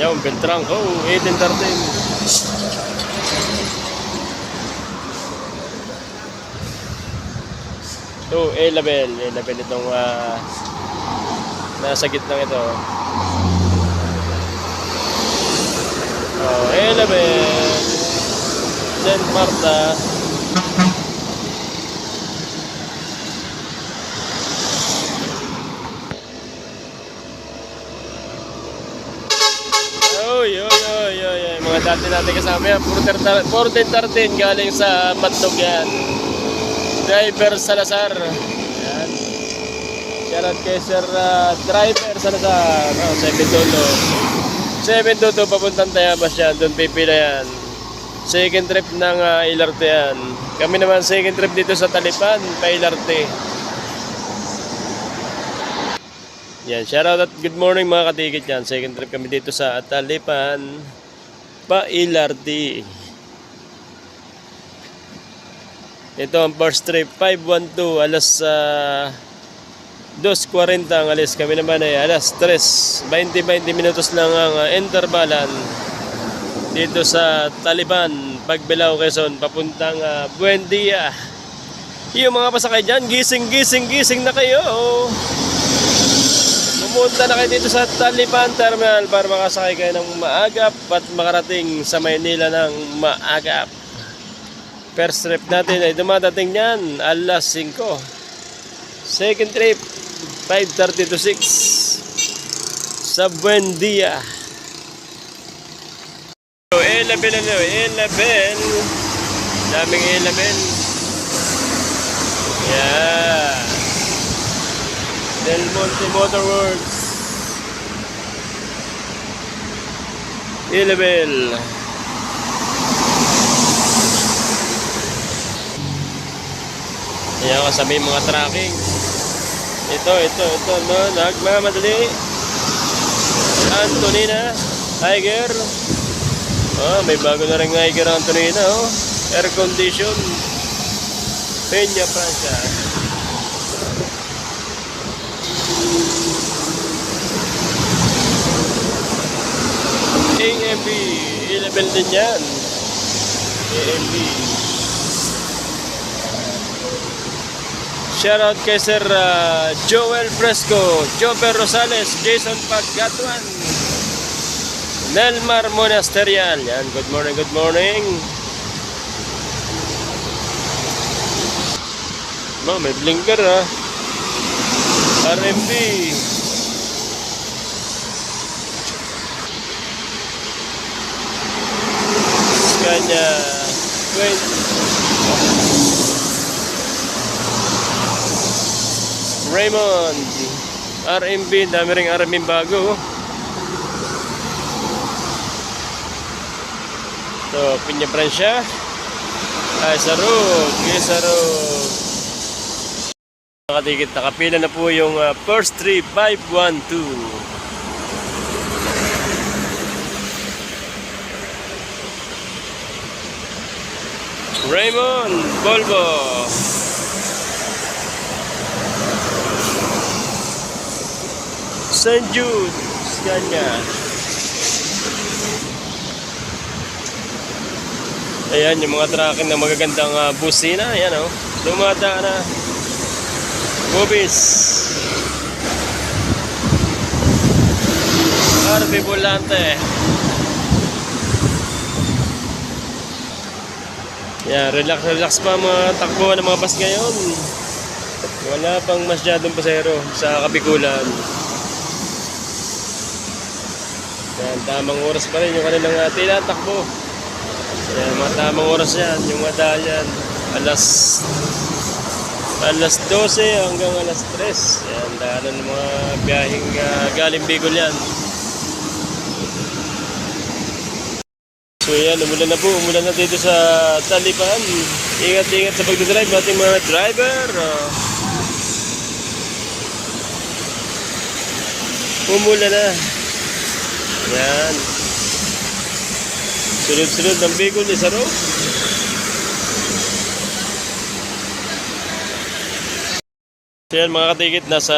Yan, Beltrang. Oh, 1813. Ito, A-level. A-level itong ah, nasa gitnang ito. Oh, A-level. Then Marta. Mga dati natin kasama yan. 1413 galing sa Matnog yan. Driver Salazar. Yan. Shoutout kay Sir ah, Driver Salazar. Oh, 722. 722 papuntang Tayabas yan. Doon pipila yan. Second trip ng uh, Ilarte yan. Kami naman second trip dito sa Talipan, pa Ilarte. Yan, shoutout at good morning mga katikit yan. Second trip kami dito sa Talipan, pa Ilarte. Ito ang first trip, 512, alas uh, 2.40 ang alis. Kami naman ay alas 3, 20-20 minutos lang ang uh, intervalan dito sa Taliban, Pagbilao, Quezon, papuntang uh, Buendia. Yung mga pasakay dyan, gising, gising, gising na kayo. Pumunta na kayo dito sa Taliban Terminal para makasakay kayo ng maagap at makarating sa Maynila ng maagap. First trip natin ay dumadating yan, alas 5. Second trip, 5.30 to 6 sa Buendia. So, A11 ano, A11. Daming A11. Yeah. Del Monte Motor Works. A11. Ayan kasama yung mga tracking. Ito, ito, ito, no, nagmamadali. Antonina, Tiger. Oh, may bago na rin Tiger Antonina, oh. Air condition. Peña Francia. AMB, i-level din yan. AMB. Shoutout kay Sir ah, Joel Fresco, Joper Rosales, Jason Pagatuan, Nelmar Monasterial. Yan, good morning, good morning. No, may blinker ha. RMB. Scania 20. Raymond. RMB, dami ring RMB bago. So, Pinya Francia. Ay, Sarug. Yes, Sarug. Nakatikit, nakapila na po yung uh, first 3, 5, 1, 2. Raymond Volvo. St. Jude, Scania. Ayan, yung mga tracking na magagandang uh, busina. Ayan, oh. Dumadaan na. Bubis. RB Volante. Yan, relax, relax pa mga takbo ng mga bus ngayon. Wala pang masyadong pasero sa Kabikulan. Yan, tamang oras pa rin yung kanilang uh, tila takbo. Yan, mga tamang oras yan, yung mga. Alas alas 12 hanggang alas 3. Yan, daanan ng mga biyaheng uh, galing Bicol yan. So yan, umulan na po. Umulan na dito sa Talipan. Ingat-ingat sa pagdadrive ating mga driver. Uh, umulan na. Yan. Sunod-sunod ng Bicol, isa raw. Yan mga katikit, nasa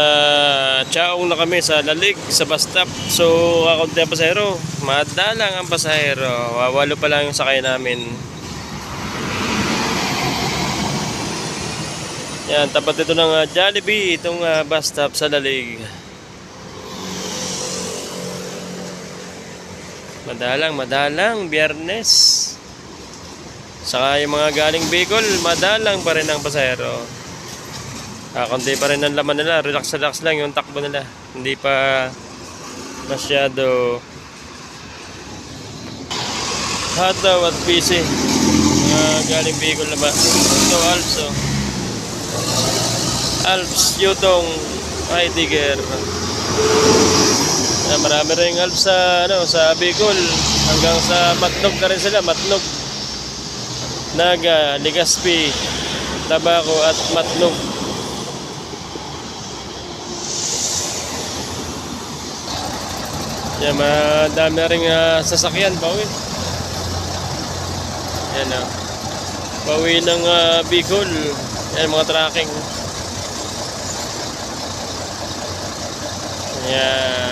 Chaong na kami sa Lalig, sa bus stop. So, kakunti ang pasahero. Madalang ang pasahero. Wawalo pa lang yung sakay namin. Yan, tapat ito ng ah, Jollibee, itong ah, bus stop sa Lalig. Madalang, madalang, biyernes. Saka yung mga galing Bicol, madalang pa rin ang pasahero. Ah, konti pa rin ang laman nila. Relax, relax lang yung takbo nila. Hindi pa masyado hataw at busy. Mga galing Bicol na ba? Ito, Alps, oh. Alps, Yutong, Heidegger. Ah, marami rin Alps sa, ano, sa Bicol. Hanggang sa Matnog ka rin sila, Matnog. Naga, Ligaspi, Tabaco at Matnog. Yan, madami rin uh, sasakyan, bawi. Yan na. Bawi ng ah, Bicol. Yan, mga tracking. Yan.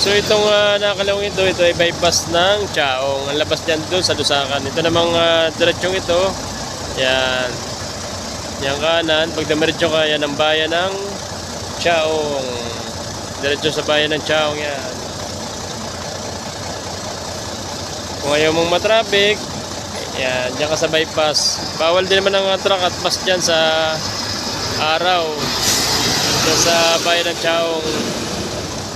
So itong uh, nakalawang ito, ito ay bypass ng Chaong. Ang labas niyan doon sa Lusakan. Ito namang uh, diretsyon ito. Yan. Yan kanan. Pag damiretso ka, yan ang bayan ng Chaong. Diretso sa bayan ng Chaong yan. Kung ayaw mong matraffic, yan, dyan ka sa bypass. Bawal din naman ang truck at bus dyan sa araw. Dyan sa bayan ng Chaong.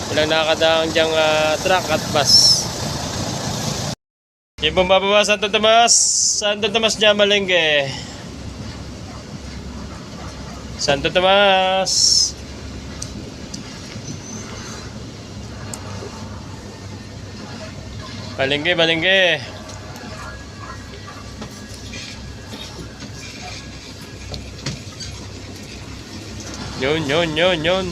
Walang nakakadaang diyang ah, truck at bus. Yung bababa Santo Tomas, Santo Tomas dyan malengke. Santo Tomas. Malengke, malengke. Yun, yun, yun, yun.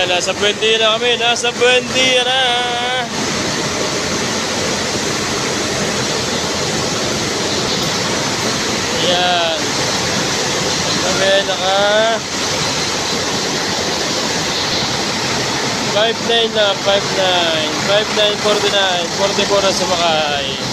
Yan, nasa Buendia na kami. Nasa Buendia na. Yan. Kami naka 59 na, 59. 59, 49. 44 na sumakay.